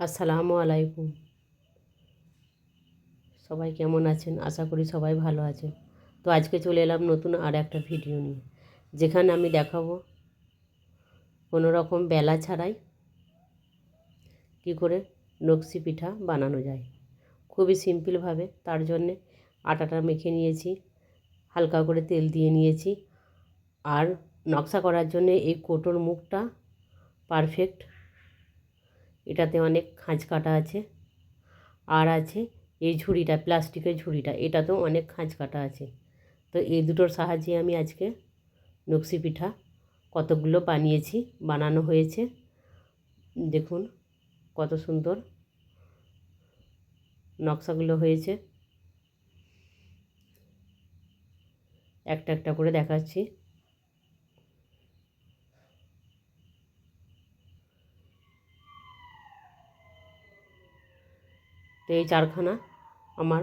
আসসালামু আলাইকুম। সবাই কেমন আছেন? আশা করি সবাই ভালো আছেন। তো আজকে চলে এলাম নতুন আর একটা ভিডিও নিয়ে, যেখানে আমি দেখাবো কোনো রকম বেলা ছাড়াই কি করে নকশি পিঠা বানানো যায়। খুবই সিম্পলভাবে তার জন্যে আটাটা মেখে নিয়েছি, হালকা করে তেল দিয়ে নিয়েছি, আর নকশা করার জন্যে এই কোটোর মুখটা পারফেক্ট এটাতে অনেক খাঁজ কাটা আছে। আর আছে এই ঝুড়িটা, প্লাস্টিকের ঝুড়িটা, এটাতেও অনেক খাঁজ কাটা আছে। তো এই দুটোর সাহায্যে আমি আজকে নকশি পিঠা কতগুলো বানিয়েছি, বানানো হয়েছে। দেখুন কত সুন্দর নকশাগুলো হয়েছে। একটা একটা করে দেখাচ্ছি। তো এই চারখানা আমার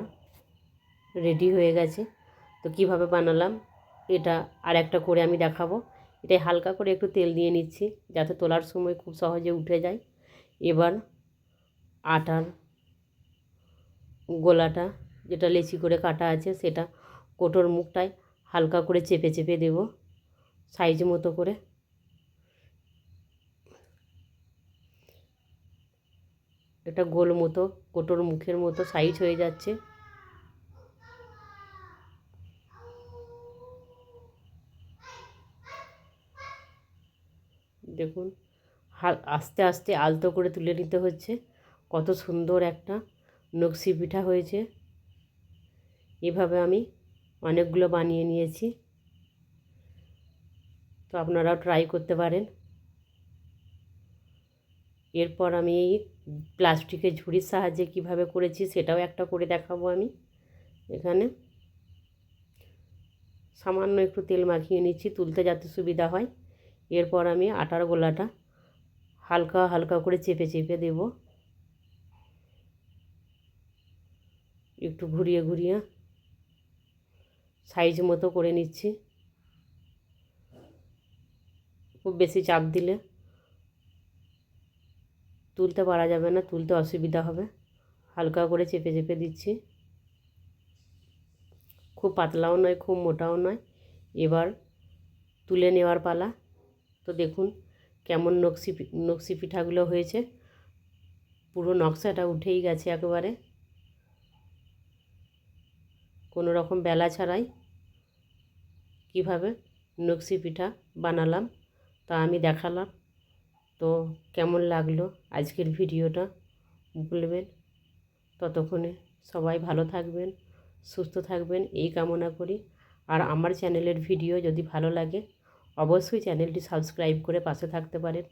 রেডি হয়ে গেছে। তো কীভাবে বানালাম এটা আর একটা করে আমি দেখাবো। এটাই হালকা করে একটু তেল দিয়ে নিচ্ছি যাতে তোলার সময় খুব সহজে উঠে যায়। এবার আটার গোলাটা যেটা লেচি করে কাটা আছে সেটা কোটোর মুখটায় হালকা করে চেপে চেপে দেব। সাইজ মতো করে এটা গোল মতো, কোটোর মুখের মতো সাইজ হয়ে যাচ্ছে। দেখুন আস্তে আস্তে আলতো করে তুলে নিতে হচ্ছে। কত সুন্দর একটা নকশি পিঠা হয়েছে। এভাবে আমি অনেকগুলো বানিয়ে নিয়েছি। তো আপনারাও ট্রাই করতে পারেন। এরপর আমি এই প্লাস্টিকের ঝুড়ির সাহায্যে কীভাবে করেছি সেটাও একটা করে দেখাবো আমি এখানে। সামান্য একটু তেল মাখিয়ে নিচ্ছি, তুলতে যাতে সুবিধা হয়। এরপর আমি আটার গোলাটা হালকা হালকা করে চেপে চেপে দেব। একটু ঘুরিয়ে ঘুরিয়ে সাইজ মতো করে নিচ্ছি। খুব বেশি চাপ দিলে তুলতে পারা যাবে না, তুলতে অসুবিধা হবে। হালকা করে চেপে চেপে দিচ্ছি। খুব পাতলাও নয়, খুব মোটাও নয়। এবার তুলে নেওয়ার পালা। তো দেখুন কেমন নকশি নকশি পিঠাগুলো হয়েছে। পুরো নকশাটা উঠেই গেছে একেবারে। কোনো রকম বেলা ছাড়াই কীভাবে নকশি পিঠা বানালাম তা আমি দেখালাম। তো কেমন লাগল আজকের ভিডিওটা? বলবেন ততক্ষণে সবাই ভালো থাকবেন, সুস্থ থাকবেন, এই কামনা করি। আর আমার চ্যানেলের ভিডিও যদি ভালো লাগে, অবশ্যই চ্যানেলটি সাবস্ক্রাইব করে পাশে থাকতে পারেন।